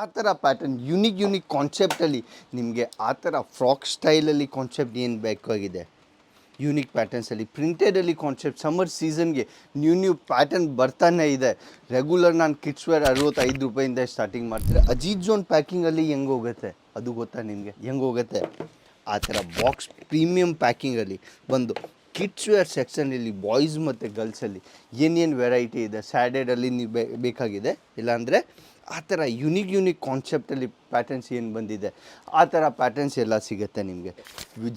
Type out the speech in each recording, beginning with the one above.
ಆ ಥರ pattern unique unique ಕಾನ್ಸೆಪ್ಟಲ್ಲಿ ನಿಮಗೆ ಆ ಥರ ಫ್ರಾಕ್ ಸ್ಟೈಲಲ್ಲಿ ಕಾನ್ಸೆಪ್ಟ್ ಏನು ಬೇಕಾಗಿದೆ? ಯೂನಿಕ್ ಪ್ಯಾಟರ್ನ್ಸಲ್ಲಿ ಪ್ರಿಂಟೆಡಲ್ಲಿ ಕಾನ್ಸೆಪ್ಟ್ ಸಮ್ಮರ್ ಸೀಸನ್ಗೆ ನ್ಯೂ ನ್ಯೂ ಪ್ಯಾಟರ್ನ್ ಬರ್ತಾನೆ ಇದೆ. ರೆಗ್ಯುಲರ್ ನಾನು ಕಿಡ್ಸ್ ವೇರ್ ಅರವತ್ತೈದು ರೂಪಾಯಿಂದ ಸ್ಟಾರ್ಟಿಂಗ್ ಮಾಡ್ತಾರೆ ಅಜೀತ್ ಜೋನ್ ಪ್ಯಾಕಿಂಗಲ್ಲಿ ಹೆಂಗೆ ಹೋಗುತ್ತೆ? ಅದು ಗೊತ್ತಾ ನಿಮಗೆ? ಹೆಂಗೆ ಹೋಗುತ್ತೆ? ಆ ಥರ ಬಾಕ್ಸ್ ಪ್ರೀಮಿಯಮ್ ಪ್ಯಾಕಿಂಗಲ್ಲಿ ಬಂದು ಕಿಡ್ಸ್ ವೇರ್ ಸೆಕ್ಷನಲ್ಲಿ ಬಾಯ್ಸ್ ಮತ್ತು ಗರ್ಲ್ಸಲ್ಲಿ ಏನೇನು ವೆರೈಟಿ ಇದೆ? ಸ್ಯಾಡೆಡಲ್ಲಿ ನೀವು ಬೇಕಾಗಿದೆ? ಇಲ್ಲಾಂದರೆ ಆ ಥರ ಯುನಿಕ್ ಯುನಿಕ್ ಕಾನ್ಸೆಪ್ಟಲ್ಲಿ ಪ್ಯಾಟರ್ನ್ಸ್ ಏನು ಬಂದಿದೆ, ಆ ಥರ ಪ್ಯಾಟರ್ನ್ಸ್ ಎಲ್ಲ ಸಿಗುತ್ತೆ ನಿಮಗೆ.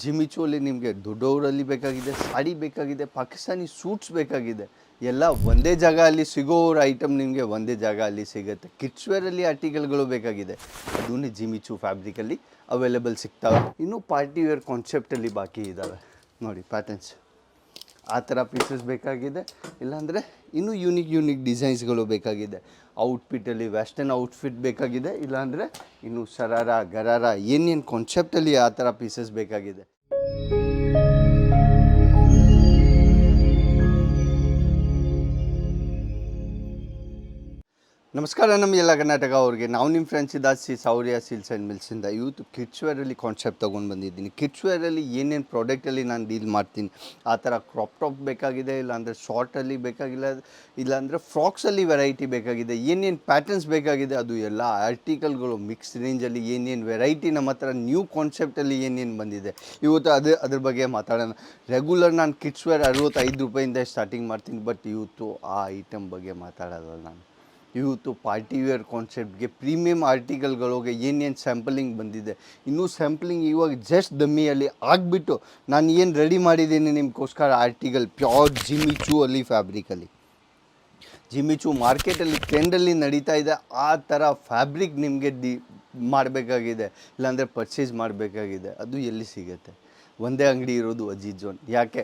ಜಿಮಿಚೋಲಿ ನಿಮಗೆ ದೊಡ್ಡವರಲ್ಲಿ ಬೇಕಾಗಿದೆ ಸಾಡಿ ಬೇಕಾಗಿದೆ, ಪಾಕಿಸ್ತಾನಿ ಸೂಟ್ಸ್ ಬೇಕಾಗಿದೆ. ಎಲ್ಲ ಒಂದೇ ಜಾಗ ಅಲ್ಲಿ ಸಿಗೋರ ಐಟಮ್ ನಿಮಗೆ ಒಂದೇ ಜಾಗ ಅಲ್ಲಿ ಸಿಗುತ್ತೆ. ಕಿಡ್ಸ್ವೇರಲ್ಲಿ ಆರ್ಟಿಕಲ್ಗಳು ಬೇಕಾಗಿದೆ. ಅದೂ ಜಿಮಿಚು ಫ್ಯಾಬ್ರಿಕಲ್ಲಿ ಅವೈಲೇಬಲ್ ಸಿಗ್ತಾವೆ. ಇನ್ನೂ ಪಾರ್ಟಿ ವೇರ್ ಕಾನ್ಸೆಪ್ಟಲ್ಲಿ ಬಾಕಿ ಇದ್ದಾವೆ ನೋಡಿ ಪ್ಯಾಟರ್ನ್ಸ್ ಆ ಥರ ಪೀಸಸ್ ಬೇಕಾಗಿದೆ. ಇಲ್ಲಾಂದರೆ ಇನ್ನೂ ಯೂನಿಕ್ ಯೂನಿಕ್ ಡಿಸೈನ್ಸ್ಗಳು ಬೇಕಾಗಿದೆ. ಔಟ್ಫಿಟ್ಟಲ್ಲಿ ವೆಸ್ಟರ್ನ್ ಔಟ್ಫಿಟ್ ಬೇಕಾಗಿದೆ. ಇಲ್ಲಾಂದರೆ ಇನ್ನು ಸರಾರ ಗರಾರ, ಏನೇನು ಕಾನ್ಸೆಪ್ಟಲ್ಲಿ ಆ ಥರ ಪೀಸಸ್ ಬೇಕಾಗಿದೆ. ನಮಸ್ಕಾರ ನಮ್ಮ ಎಲ್ಲ ಕರ್ನಾಟಕ ಅವ್ರಿಗೆ. ನಾವು ನಿಮ್ಮ friends C Sourya silks and ಮಿಲ್ಸಿಂದ ಇವತ್ತು ಕಿಡ್ಸ್ವೇರಲ್ಲಿ ಕಾನ್ಸೆಪ್ಟ್ ತೊಗೊಂಡು ಬಂದಿದ್ದೀನಿ. ಕಿಡ್ಸ್ವೇರಲ್ಲಿ ಏನೇನು ಪ್ರಾಡಕ್ಟಲ್ಲಿ ನಾನು ಡೀಲ್ ಮಾಡ್ತೀನಿ, ಆ ಥರ ಕ್ರಾಪ್ ಟಾಪ್ ಬೇಕಾಗಿದೆ, ಇಲ್ಲಾಂದರೆ ಶಾರ್ಟಲ್ಲಿ ಬೇಕಾಗಿಲ್ಲ, ಇಲ್ಲಾಂದರೆ ಫ್ರಾಕ್ಸಲ್ಲಿ ವೆರೈಟಿ ಬೇಕಾಗಿದೆ, ಏನೇನು ಪ್ಯಾಟರ್ನ್ಸ್ ಬೇಕಾಗಿದೆ, ಅದು ಎಲ್ಲ ಆರ್ಟಿಕಲ್ಗಳು ಮಿಕ್ಸ್ ರೇಂಜಲ್ಲಿ ಏನೇನು ವೆರೈಟಿ ನಮ್ಮ ಹತ್ರ ನ್ಯೂ ಕಾನ್ಸೆಪ್ಟಲ್ಲಿ ಏನೇನು ಬಂದಿದೆ. ಇವತ್ತು ಅದು, ಅದ್ರ ಬಗ್ಗೆ ಮಾತಾಡೋಣ. ರೆಗ್ಯುಲರ್ ನಾನು ಕಿಡ್ಸ್ವೇರ್ ಅರುವತ್ತೈದು ರೂಪಾಯಿಂದ ಸ್ಟಾರ್ಟಿಂಗ್ ಮಾಡ್ತೀನಿ ಬಟ್ ಇವತ್ತು ಆ ಐಟಮ್ ಬಗ್ಗೆ ಮಾತಾಡೋದಲ್ಲ ನಾನು. ಇವತ್ತು ಪಾರ್ಟಿ ವೇರ್ ಕಾನ್ಸೆಪ್ಟ್ಗೆ ಪ್ರೀಮಿಯಂ ಆರ್ಟಿಕಲ್ಗಳಿಗೆ ಏನೇನು ಸ್ಯಾಂಪಲಿಂಗ್ ಬಂದಿದೆ. ಇನ್ನೂ ಸ್ಯಾಂಪಲಿಂಗ್ ಇವಾಗ ಜಸ್ಟ್ ದಮ್ಮಿಯಲ್ಲಿ ಆಗಿಬಿಟ್ಟು ನಾನು ಏನು ರೆಡಿ ಮಾಡಿದ್ದೀನಿ ನಿಮಗೋಸ್ಕರ ಆರ್ಟಿಕಲ್, ಪ್ಯೂರ್ ಜಿಮಿಚು ಅಲ್ಲಿ ಫ್ಯಾಬ್ರಿಕಲ್ಲಿ. ಜಿಮಿಚು ಮಾರ್ಕೆಟಲ್ಲಿ ಟ್ರೆಂಡಲ್ಲಿ ನಡೀತಾ ಇದೆ, ಆ ಥರ ಫ್ಯಾಬ್ರಿಕ್ ನಿಮಗೆ ಡಿ ಮಾಡಬೇಕಾಗಿದೆ, ಇಲ್ಲಾಂದರೆ ಪರ್ಚೇಸ್ ಮಾಡಬೇಕಾಗಿದೆ, ಅದು ಎಲ್ಲಿ ಸಿಗುತ್ತೆ? ಒಂದೇ ಅಂಗಡಿ ಇರೋದು ಅಜಿ ಜೋನ್. ಯಾಕೆ?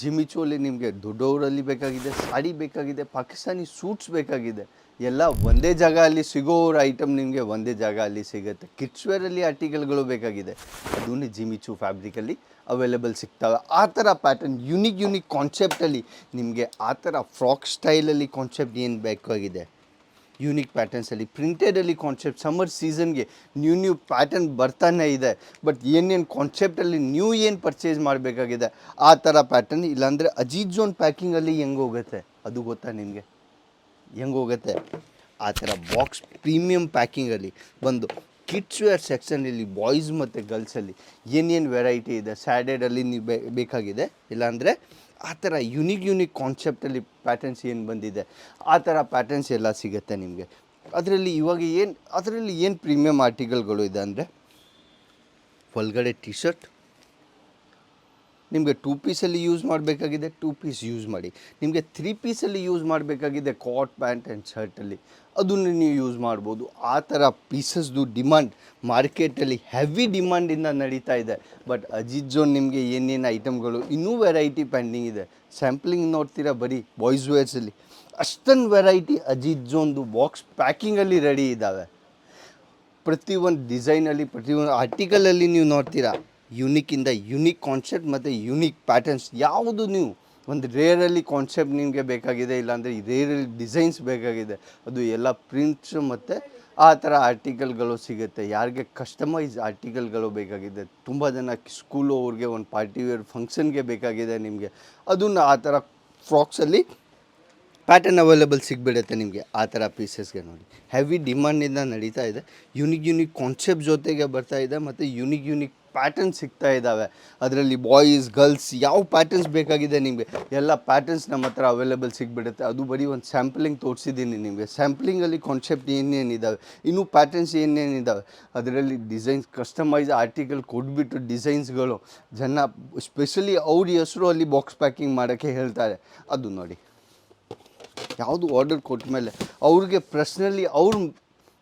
ಜಿಮಿಚೋಲಿ ನಿಮಗೆ ದೊಡ್ಡವರಲ್ಲಿ ಬೇಕಾಗಿದೆ ಸಾಡಿ ಬೇಕಾಗಿದೆ, ಪಾಕಿಸ್ತಾನಿ ಸೂಟ್ಸ್ ಬೇಕಾಗಿದೆ. ಎಲ್ಲ ಒಂದೇ ಜಾಗ ಅಲ್ಲಿ ಸಿಗೋರ ಐಟಮ್ ನಿಮಗೆ ಒಂದೇ ಜಾಗ ಅಲ್ಲಿ ಸಿಗುತ್ತೆ. ಕಿಡ್ಸ್ವೇರಲ್ಲಿ ಆರ್ಟಿಕಲ್ಗಳು ಬೇಕಾಗಿದೆ. ಅದೂ ಜಿಮಿಚು ಫ್ಯಾಬ್ರಿಕಲ್ಲಿ ಅವೈಲೇಬಲ್ ಸಿಗ್ತವೆ. ಆ ಥರ ಪ್ಯಾಟರ್ನ್ ಯುನಿಕ್ ಯುನಿಕ್ ಕಾನ್ಸೆಪ್ಟಲ್ಲಿ ನಿಮಗೆ ಆ ಥರ ಫ್ರಾಕ್ ಸ್ಟೈಲಲ್ಲಿ ಕಾನ್ಸೆಪ್ಟ್ ಏನು ಬೇಕಾಗಿದೆ? ಯೂನಿಕ್ ಪ್ಯಾಟರ್ನ್ಸಲ್ಲಿ ಪ್ರಿಂಟೆಡಲ್ಲಿ ಕಾನ್ಸೆಪ್ಟ್ ಸಮ್ಮರ್ ಸೀಸನ್ಗೆ ನ್ಯೂ ನ್ಯೂ ಪ್ಯಾಟರ್ನ್ ಬರ್ತಾನೆ ಇದೆ. ಬಟ್ ಏನೇನು ಕಾನ್ಸೆಪ್ಟಲ್ಲಿ ನ್ಯೂ ಏನು ಪರ್ಚೇಸ್ ಮಾಡಬೇಕಾಗಿದೆ, ಆ ಥರ ಪ್ಯಾಟರ್ನ್ ಇಲ್ಲಾಂದರೆ ಅಜೀತ್ ಜೋನ್ ಪ್ಯಾಕಿಂಗಲ್ಲಿ ಹೆಂಗೆ ಹೋಗುತ್ತೆ? ಅದು ಗೊತ್ತಾ ನಿಮಗೆ? ಹೆಂಗೆ ಹೋಗುತ್ತೆ? ಆ ಥರ ಬಾಕ್ಸ್ ಪ್ರೀಮಿಯಮ್ ಪ್ಯಾಕಿಂಗಲ್ಲಿ ಬಂದು ಕಿಡ್ಸ್ ವೇರ್ ಸೆಕ್ಷನಲ್ಲಿ ಬಾಯ್ಸ್ ಮತ್ತು ಗರ್ಲ್ಸಲ್ಲಿ ಏನೇನು ವೆರೈಟಿ ಇದೆ ಸ್ಯಾಡೆಡಲ್ಲಿ ನೀವು ಬೇಕಾಗಿದೆ. ಇಲ್ಲಾಂದರೆ ಆ ಥರ ಯುನಿಕ್ ಯುನಿಕ್ ಕಾನ್ಸೆಪ್ಟಲ್ಲಿ ಪ್ಯಾಟರ್ನ್ಸ್ ಏನು ಬಂದಿದೆ, ಆ ಥರ ಪ್ಯಾಟರ್ನ್ಸ್ ಎಲ್ಲ ಸಿಗುತ್ತೆ ನಿಮಗೆ. ಅದರಲ್ಲಿ ಇವಾಗ ಏನು, ಅದರಲ್ಲಿ ಏನು ಪ್ರೀಮಿಯಮ್ ಆರ್ಟಿಕಲ್ಗಳು ಇದೆ ಅಂದರೆ, ಒಳಗಡೆ ಟಿ ಶರ್ಟ್ ನಿಮಗೆ ಟೂ ಪೀಸಲ್ಲಿ ಯೂಸ್ ಮಾಡಬೇಕಾಗಿದೆ ಟೂ ಪೀಸ್ ಯೂಸ್ ಮಾಡಿ. ನಿಮಗೆ ತ್ರೀ ಪೀಸಲ್ಲಿ ಯೂಸ್ ಮಾಡಬೇಕಾಗಿದೆ ಕಾಟ್ ಪ್ಯಾಂಟ್ ಆ್ಯಂಡ್ ಶರ್ಟಲ್ಲಿ ಅದನ್ನು ನೀವು ಯೂಸ್ ಮಾಡ್ಬೋದು. ಆ ಥರ ಪೀಸಸ್ದು ಡಿಮಾಂಡ್ ಮಾರ್ಕೆಟಲ್ಲಿ ಹೆವಿ ಡಿಮಾಂಡಿಂದ ನಡೀತಾ ಇದೆ. ಬಟ್ ಅಜಿತ್ ಜೋನ್ ನಿಮಗೆ ಏನೇನು ಐಟಮ್ಗಳು ಇನ್ನೂ ವೆರೈಟಿ ಪೆಂಡಿಂಗ್ ಇದೆ. ಸ್ಯಾಂಪ್ಲಿಂಗ್ ನೋಡ್ತೀರಾ ಬರೀ ಬಾಯ್ಸ್ ವೇರ್ಸಲ್ಲಿ ಅಷ್ಟೊಂದು ವೆರೈಟಿ ಅಜಿತ್ ಜೋನ್ದು ಬಾಕ್ಸ್ ಪ್ಯಾಕಿಂಗಲ್ಲಿ ರೆಡಿ ಇದ್ದಾವೆ ಪ್ರತಿಯೊಂದು ಡಿಸೈನಲ್ಲಿ ಪ್ರತಿಯೊಂದು ಆರ್ಟಿಕಲಲ್ಲಿ ನೀವು ನೋಡ್ತೀರಾ. ಯುನಿಕ್ಕಿಂದ ಯುನಿಕ್ ಕಾನ್ಸೆಪ್ಟ್ ಮತ್ತು ಯುನಿಕ್ ಪ್ಯಾಟರ್ನ್ಸ್ ಯಾವುದು ನೀವು ಒಂದು ರೇರಲ್ಲಿ ಕಾನ್ಸೆಪ್ಟ್ ನಿಮಗೆ ಬೇಕಾಗಿದೆ, ಇಲ್ಲಾಂದರೆ ರೇರಲ್ಲಿ ಡಿಸೈನ್ಸ್ ಬೇಕಾಗಿದೆ, ಅದು ಎಲ್ಲ ಪ್ರಿಂಟ್ಸ್ ಮತ್ತು ಆ ಥರ ಆರ್ಟಿಕಲ್ಗಳು ಸಿಗುತ್ತೆ. ಯಾರಿಗೆ ಕಸ್ಟಮೈಸ್ ಆರ್ಟಿಕಲ್ಗಳು ಬೇಕಾಗಿದೆ, ತುಂಬ ಜನ ಸ್ಕೂಲು ಅವ್ರಿಗೆ ಒಂದು ಪಾರ್ಟಿ ವೇರ್ ಫಂಕ್ಷನ್ಗೆ ಬೇಕಾಗಿದೆ ನಿಮಗೆ. ಅದನ್ನು ಆ ಥರ ಫ್ರಾಕ್ಸಲ್ಲಿ ಪ್ಯಾಟರ್ನ್ ಅವೈಲೇಬಲ್ ಸಿಗ್ಬಿಡುತ್ತೆ ನಿಮಗೆ, ಆ ಥರ ಪೀಸಸ್ಗೆ ನೋಡಿ. ಹೆವಿ ಡಿಮಾಂಡಿಂದ ನಡೀತಾ ಇದೆ. ಯುನಿಕ್ ಯುನಿಕ್ ಕಾನ್ಸೆಪ್ಟ್ ಜೊತೆಗೆ ಬರ್ತಾ ಇದೆ, ಮತ್ತು ಯುನಿಕ್ ಯುನಿಕ್ ಪ್ಯಾಟರ್ನ್ ಸಿಗ್ತಾ ಇದ್ದಾವೆ. ಅದರಲ್ಲಿ ಬಾಯ್ಸ್ ಗರ್ಲ್ಸ್ ಯಾವ ಪ್ಯಾಟರ್ನ್ಸ್ ಬೇಕಾಗಿದೆ ನಿಮಗೆ? ಎಲ್ಲ ಪ್ಯಾಟರ್ನ್ಸ್ ನಮ್ಮ ಹತ್ರ ಅವೈಲೇಬಲ್ ಸಿಗ್ಬಿಡುತ್ತೆ. ಅದು ಬರೀ ಒಂದು ಸ್ಯಾಂಪ್ಲಿಂಗ್ ತೋರಿಸಿದ್ದೀನಿ ನಿಮಗೆ. ಸ್ಯಾಂಪ್ಲಿಂಗಲ್ಲಿ ಕಾನ್ಸೆಪ್ಟ್ ಏನೇನಿದ್ದಾವೆ ಇನ್ನೂ ಪ್ಯಾಟರ್ನ್ಸ್ ಏನೇನಿದ್ದಾವೆ ಅದರಲ್ಲಿ ಡಿಸೈನ್ಸ್ ಕಸ್ಟಮೈಸ್ ಆರ್ಟಿಕಲ್ ಕೊಟ್ಬಿಟ್ಟು ಡಿಸೈನ್ಸ್ಗಳು ಜನ ಸ್ಪೆಷಲಿ ಅವ್ರ ಹೆಸರು ಅಲ್ಲಿ ಬಾಕ್ಸ್ ಪ್ಯಾಕಿಂಗ್ ಮಾಡೋಕ್ಕೆ ಹೇಳ್ತಾರೆ. ಅದು ನೋಡಿ. ಯಾವುದು ಆರ್ಡರ್ ಕೊಟ್ಟ ಮೇಲೆ ಅವ್ರಿಗೆ ಪರ್ಸ್ನಲಿ ಅವ್ರ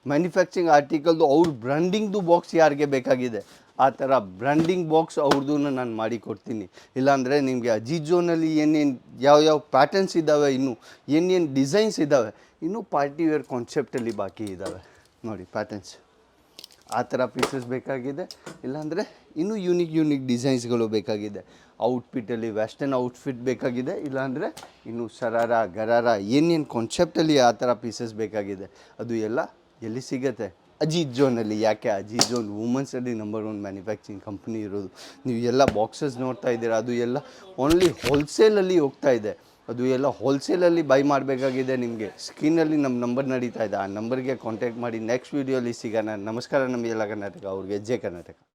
ಮ್ಯಾನುಫ್ಯಾಕ್ಚರಿಂಗ್ ಆರ್ಟಿಕಲ್ದು ಅವ್ರ ಬ್ರ್ಯಾಂಡಿಂಗ್ದು ಬಾಕ್ಸ್ ಯಾರಿಗೆ ಬೇಕಾಗಿದೆ? ಆ ಥರ ಬ್ರ್ಯಾಂಡಿಂಗ್ ಬಾಕ್ಸ್ ಅವ್ರದ್ದು ನಾನು ಮಾಡಿಕೊಡ್ತೀನಿ ಇಲ್ಲಾಂದರೆ ನಿಮಗೆ ಅಜಿಜೋನಲ್ಲಿ ಏನೇನು ಯಾವ ಯಾವ ಪ್ಯಾಟರ್ನ್ಸ್ ಇದ್ದಾವೆ ಇನ್ನು, ಏನೇನು ಡಿಸೈನ್ಸ್ ಇದ್ದಾವೆ ಇನ್ನೂ ಪಾರ್ಟಿ ವೇರ್ ಕಾನ್ಸೆಪ್ಟಲ್ಲಿ ಬಾಕಿ ಇದ್ದಾವೆ ನೋಡಿ ಪ್ಯಾಟರ್ನ್ಸ್ ಆ ಥರ ಪೀಸಸ್ ಬೇಕಾಗಿದೆ. ಇಲ್ಲಾಂದರೆ ಇನ್ನೂ ಯೂನಿಕ್ ಯೂನಿಕ್ ಡಿಸೈನ್ಸ್ಗಳು ಬೇಕಾಗಿದೆ. ಔಟ್ಫಿಟ್ಟಲ್ಲಿ ವೆಸ್ಟರ್ನ್ ಔಟ್ಫಿಟ್ ಬೇಕಾಗಿದೆ. ಇಲ್ಲಾಂದರೆ ಇನ್ನು ಸರಾರ, ಗರಾರ ಏನೇನು ಕಾನ್ಸೆಪ್ಟಲ್ಲಿ ಆ ಥರ ಪೀಸಸ್ ಬೇಕಾಗಿದೆ. ಅದು ಎಲ್ಲ ಎಲ್ಲಿ ಸಿಗತ್ತೆ? ಅಜಿತ್ ಜೋನಲ್ಲಿ ಯಾಕೆ ಅಜೀತ್ ಜೋನ್ ವುಮೆನ್ಸಲ್ಲಿ ನಂಬರ್ ಒನ್ ಮ್ಯಾನುಫ್ಯಾಕ್ಚರಿಂಗ್ ಕಂಪ್ನಿ ಇರೋದು? ನೀವು ಎಲ್ಲ ಬಾಕ್ಸಸ್ ನೋಡ್ತಾ ಇದ್ದೀರಾ, ಅದು ಎಲ್ಲ ಓನ್ಲಿ ಹೋಲ್ಸೇಲಲ್ಲಿ ಹೋಗ್ತಾ ಇದೆ. ಅದು ಎಲ್ಲ ಹೋಲ್ಸೇಲಲ್ಲಿ ಬೈ ಮಾಡಬೇಕಾಗಿದೆ ನಿಮಗೆ. ಸ್ಕ್ರೀನಲ್ಲಿ ನಮ್ಮ ನಂಬರ್ ನಡೀತಾ ಇದೆ. ಆ ನಂಬರ್ಗೆ ಕಾಂಟ್ಯಾಕ್ಟ್ ಮಾಡಿ ನೆಕ್ಸ್ಟ್ ವೀಡಿಯೋಲಿ ಸಿಗೋಣ. ನಮಸ್ಕಾರ ನಮಗೆಲ್ಲ ಕರ್ನಾಟಕ, ಅವ್ರಿಗೆ ಜೆ ಕರ್ನಾಟಕ.